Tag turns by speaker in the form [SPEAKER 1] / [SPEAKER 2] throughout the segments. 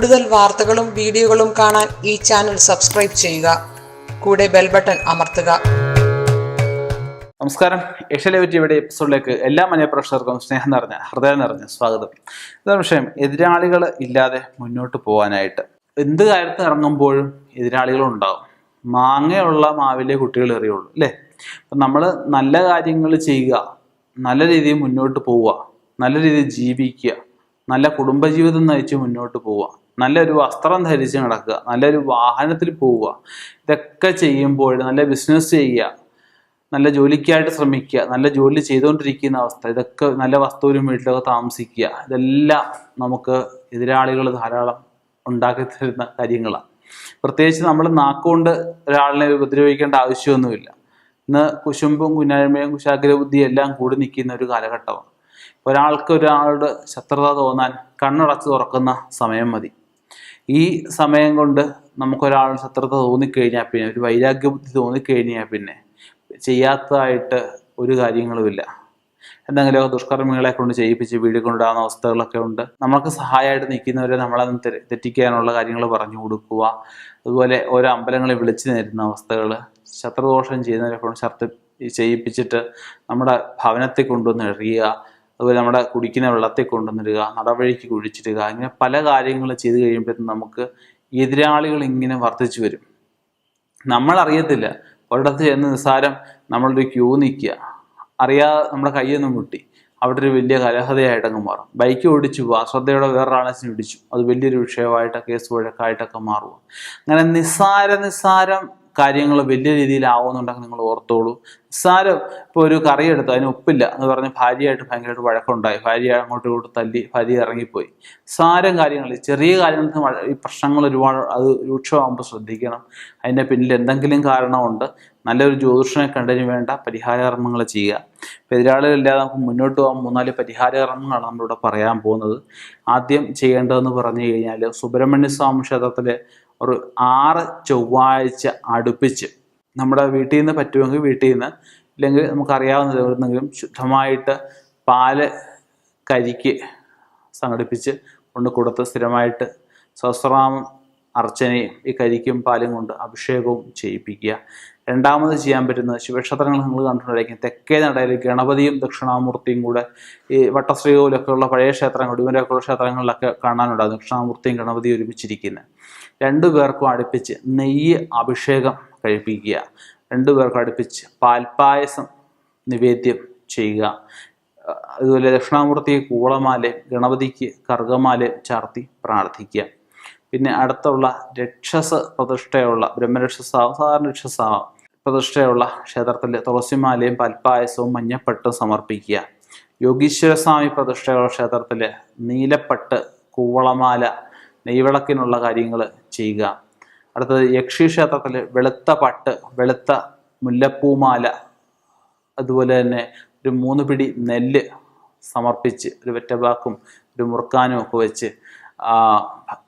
[SPEAKER 1] കൂടുതൽ വാർത്തകളും വീഡിയോകളും കാണാൻ ഈ ചാനൽ സബ്സ്ക്രൈബ് ചെയ്യുക. കൂടെ ബെൽ ബട്ടൺ അമർത്തുക.
[SPEAKER 2] നമസ്കാരം. ഏഷ്യയിലെ ടിവിയുടെ എപ്പിസോഡിലേക്ക് എല്ലാ മനഃപ്രേക്ഷകർക്കും സ്നേഹം നിറഞ്ഞ ഹൃദയം നിറഞ്ഞ സ്വാഗതം. ഇതാണ് വിഷയം. എതിരാളികൾ ഇല്ലാതെ മുന്നോട്ട് പോകാനായിട്ട് എന്ത് കാര്യത്തിന് ഇറങ്ങുമ്പോഴും എതിരാളികൾ ഉണ്ടാവും. മാങ്ങയുള്ള മാവിലെ കുട്ടികൾ എറിയുള്ളൂ അല്ലേ? അപ്പം നമ്മൾ നല്ല കാര്യങ്ങൾ ചെയ്യുക നല്ല രീതിയിൽ മുന്നോട്ട് പോവുക നല്ല രീതിയിൽ ജീവിക്കുക നല്ല കുടുംബജീവിതം നയിച്ച് മുന്നോട്ട് പോവുക നല്ലൊരു വസ്ത്രം ധരിച്ച് നടക്കുക നല്ലൊരു വാഹനത്തിൽ പോവുക ഇതൊക്കെ ചെയ്യുമ്പോൾ നല്ല ബിസിനസ് ചെയ്യുക നല്ല ജോലിക്കായിട്ട് ശ്രമിക്കുക നല്ല ജോലി ചെയ്തുകൊണ്ടിരിക്കുന്ന അവസ്ഥ ഇതൊക്കെ നല്ല വസ്തുവിലും വീട്ടിലൊക്കെ താമസിക്കുക ഇതെല്ലാം നമുക്ക് എതിരാളികൾ ധാരാളം ഉണ്ടാക്കി തരുന്ന കാര്യങ്ങളാണ്. പ്രത്യേകിച്ച് നമ്മൾ നാക്കുകൊണ്ട് ഒരാളിനെ ഉപദ്രവിക്കേണ്ട ആവശ്യമൊന്നുമില്ല. ഇന്ന് കുശുമ്പും കുഞ്ഞായ്മയും കുശാഗ്ര ബുദ്ധിയും എല്ലാം കൂടി നിൽക്കുന്ന ഒരു കാലഘട്ടമാണ്. ഒരാൾക്ക് ഒരാളുടെ ശത്രുത തോന്നാൻ കണ്ണടച്ച് തുറക്കുന്ന സമയം മതി. ഈ സമയം കൊണ്ട് നമുക്കൊരാൾ ശത്രുത തോന്നിക്കഴിഞ്ഞാൽ പിന്നെ ഒരു വൈരാഗ്യ ബുദ്ധി തോന്നിക്കഴിഞ്ഞാൽ പിന്നെ ചെയ്യാത്തതായിട്ട് ഒരു കാര്യങ്ങളുമില്ല. എന്തെങ്കിലും ദുഷ്കർമ്മികളെ കൊണ്ട് ചെയ്യിപ്പിച്ച് വീട് കൊണ്ടുപോകുന്ന അവസ്ഥകളൊക്കെ ഉണ്ട്. നമ്മൾക്ക് സഹായമായിട്ട് നിൽക്കുന്നവരെ നമ്മളെ തെറ്റ് തെറ്റിക്കാനുള്ള കാര്യങ്ങൾ പറഞ്ഞു കൊടുക്കുക. അതുപോലെ ഓരോ അമ്പലങ്ങളെ വിളിച്ചു നേരുന്ന അവസ്ഥകൾ ശത്രുദോഷം ചെയ്യുന്നവരെ കൊണ്ട് ശത്രു ചെയ്യിപ്പിച്ചിട്ട് നമ്മുടെ ഭവനത്തെ കൊണ്ടുവന്ന് എറിയുക. അതുപോലെ നമ്മുടെ കുടിക്കുന്ന വെള്ളത്തെ കൊണ്ടുവന്നിടുക നടവഴിക്ക് കുഴിച്ചിടുക ഇങ്ങനെ പല കാര്യങ്ങൾ ചെയ്ത് കഴിയുമ്പോഴത്തേക്കും നമുക്ക് എതിരാളികൾ ഇങ്ങനെ വർദ്ധിച്ചു വരും. നമ്മൾ അറിയത്തില്ല ഒരിടത്ത് ചെന്ന് നിസ്സാരം നമ്മളൊരു ക്യൂ നിൽക്കുക. അറിയാതെ നമ്മുടെ കൈയൊന്നും മുട്ടി അവിടെ ഒരു വലിയ കലഹതയായിട്ടങ്ങ് മാറും. ബൈക്ക് ഓടിച്ചു പോകുക അശ്രദ്ധയോടെ വേറൊരാളെ ഇടിച്ചു അത് വലിയൊരു വിഷയമായിട്ട് കേസ് വഴക്കായിട്ടൊക്കെ മാറുക. അങ്ങനെ നിസ്സാര നിസ്സാരം കാര്യങ്ങൾ വലിയ രീതിയിലാവുന്നുണ്ടെങ്കിൽ നിങ്ങൾ ഓർത്തോളൂ. സാരം ഇപ്പോൾ ഒരു കറി എടുത്തു അതിന് ഉപ്പില്ല എന്ന് പറഞ്ഞ് ഭാര്യയായിട്ട് ഭയങ്കരമായിട്ട് വഴക്കുണ്ടായി. ഭാര്യ അങ്ങോട്ടും ഇങ്ങോട്ടും തല്ലി ഭാര്യ ഇറങ്ങിപ്പോയി. സാരം കാര്യങ്ങൾ ചെറിയ കാര്യങ്ങൾക്ക് ഈ പ്രശ്നങ്ങൾ ഒരുപാട് അത് രൂക്ഷമാകുമ്പോൾ ശ്രദ്ധിക്കണം. അതിന്റെ പിന്നിൽ എന്തെങ്കിലും കാരണമുണ്ട് നല്ലൊരു ജ്യോതിഷനെ കണ്ടതിന് വേണ്ട പരിഹാരകർമ്മങ്ങൾ ചെയ്യുക. എതിരാളികളില്ലാതെ നമുക്ക് മുന്നോട്ട് പോകാൻ മൂന്നാൽ പരിഹാരകർമ്മങ്ങളാണ് നമ്മളിവിടെ പറയാൻ പോകുന്നത്. ആദ്യം ചെയ്യേണ്ടതെന്ന് പറഞ്ഞു കഴിഞ്ഞാൽ സുബ്രഹ്മണ്യ സ്വാമി ക്ഷേത്രത്തിലെ ഒരു ആറ് ചൊവ്വാഴ്ച അടുപ്പിച്ച് നമ്മുടെ വീട്ടിൽ നിന്ന് പറ്റുമെങ്കിൽ വീട്ടിൽ നിന്ന് ഇല്ലെങ്കിൽ നമുക്കറിയാവുന്ന ശുദ്ധമായിട്ട് പാൽ കരിക്ക് സംഘടിപ്പിച്ച് കൊണ്ട് കൊടുത്ത് സ്ഥിരമായിട്ട് സഹസ്രനാമം അർച്ചനയും ഈ കരിക്കും പാലും കൊണ്ട് അഭിഷേകവും ചെയ്യിപ്പിക്കുക. രണ്ടാമത് ചെയ്യാൻ പറ്റുന്നത് ശിവക്ഷേത്രങ്ങൾ നിങ്ങൾ കണ്ടിട്ടുണ്ടായിരിക്കും. തെക്കേ നടയിൽ ഗണപതിയും ദക്ഷിണാമൂർത്തിയും കൂടെ ഈ വട്ടശ്രീകോലൊക്കെയുള്ള പഴയ ക്ഷേത്രങ്ങൾ ഇവരൊക്കെ ഉള്ള ക്ഷേത്രങ്ങളിലൊക്കെ കാണാനുണ്ടാകും ദക്ഷിണാമൂർത്തിയും ഗണപതിയും ഒരുമിച്ചിരിക്കുന്നത് രണ്ടു പേർക്കും അടുപ്പിച്ച് നെയ്യ് അഭിഷേകം കഴിപ്പിക്കുക. രണ്ടു പേർക്കും അടുപ്പിച്ച് പാൽപ്പായസം നിവേദ്യം ചെയ്യുക. അതുപോലെ ദക്ഷിണാമൂർത്തിക്ക് കൂളമാലയും ഗണപതിക്ക് കർഗമാലയും ചാർത്തി പ്രാർത്ഥിക്കുക. പിന്നെ അടുത്തുള്ള രക്ഷസ് പ്രതിഷ്ഠയുള്ള ബ്രഹ്മരക്ഷസാവ് സാധാരണ രക്ഷസാവ് പ്രതിഷ്ഠയുള്ള ക്ഷേത്രത്തിൽ തുളസിമാലയും പൽപ്പായസവും മഞ്ഞപ്പട്ടും സമർപ്പിക്കുക. യോഗീശ്വര സ്വാമി പ്രതിഷ്ഠയുള്ള ക്ഷേത്രത്തിൽ നീലപ്പട്ട് കൂവളമാല നെയ്വിളക്കിനുള്ള കാര്യങ്ങൾ ചെയ്യുക. അടുത്തത് യക്ഷി ക്ഷേത്രത്തിൽ വെളുത്ത പട്ട് വെളുത്ത മുല്ലപ്പൂമാല അതുപോലെ തന്നെ ഒരു മൂന്ന് പിടി നെല്ല് സമർപ്പിച്ച് ഒരു വെറ്റബാക്കും ഒരു മുറുക്കാനും ഒക്കെ വെച്ച്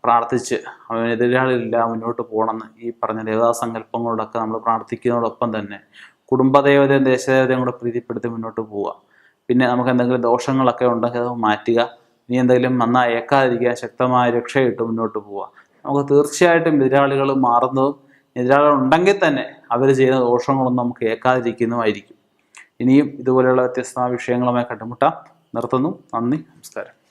[SPEAKER 2] പ്രാർത്ഥിച്ച് അവന് എതിരാളികളില്ല മുന്നോട്ട് പോകണമെന്ന് ഈ പറഞ്ഞ ദേവതാസങ്കല്പങ്ങളോടൊക്കെ നമ്മൾ പ്രാർത്ഥിക്കുന്നതോടൊപ്പം തന്നെ കുടുംബദേവതയും ദേശദേവതയും കൂടെ പ്രീതിപ്പെടുത്തി മുന്നോട്ട് പോവുക. പിന്നെ നമുക്ക് എന്തെങ്കിലും ദോഷങ്ങളൊക്കെ ഉണ്ടെങ്കിൽ അത് മാറ്റുക. ഇനി എന്തെങ്കിലും നന്നായി ഏക്കാതിരിക്കുക ശക്തമായ രക്ഷയിട്ട് മുന്നോട്ട് പോവുക. നമുക്ക് തീർച്ചയായിട്ടും എതിരാളികൾ മാറുന്നതും എതിരാളികൾ ഉണ്ടെങ്കിൽ തന്നെ അവർ ചെയ്യുന്ന ദോഷങ്ങളൊന്നും നമുക്ക് ഏക്കാതിരിക്കുന്നതുമായിരിക്കും. ഇനിയും ഇതുപോലെയുള്ള വ്യത്യസ്തമായ വിഷയങ്ങളുമായി കണ്ടുമുട്ടാം. നിർത്തുന്നു. നന്ദി. നമസ്കാരം.